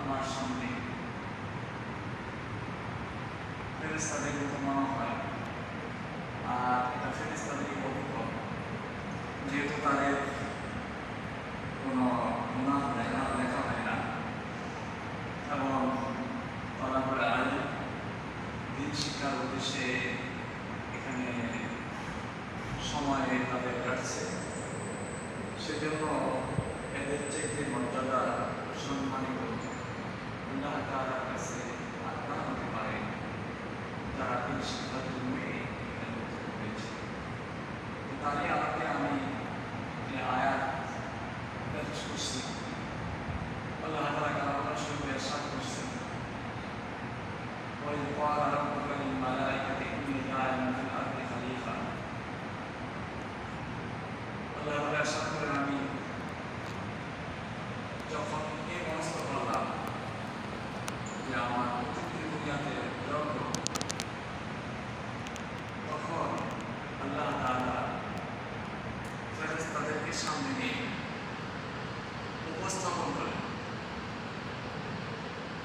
আমার সামনে। ফেরেস্তাদের মনে হয় আর এটা ফেরেস্তাদের অভিজ্ঞ। যেহেতু তাদের কোনো গুণাহ লেখা লেখা হয় না, এবং তারা আজ দিন শিক্ষার উদ্দেশ্যে এখানে সময় তাদের কাটছে। সেজন্য এদের চাইতে মর্যাদা সম্মানিত আল্লাহ তাআলার কাছে আত্মা হতে পারে যারা দিন শিক্ষার জন্যই এখানে উপস্থিত হয়েছে তো তারই আলোকে আমি এই আয়াত পেশ করছি আল্লাহ তাআলা কালামের সঙ্গে এরশাদ করছেন وإذ قال ربك للملائكة إني جاعل في الأرض خليفة আল্লাহ তাআলা এরশাদ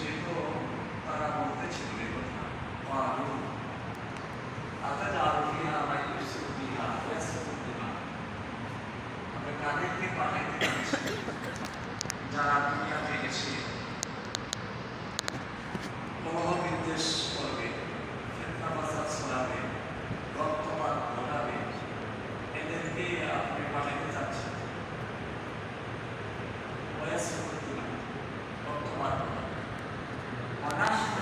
সেগুলো তারা বলতে ছিল কথা আরো আদাদ আরবিয়া বা ইউসুফ বিহা আমরা তাদেরকে পাঠাইতে পারছি যারা Russia.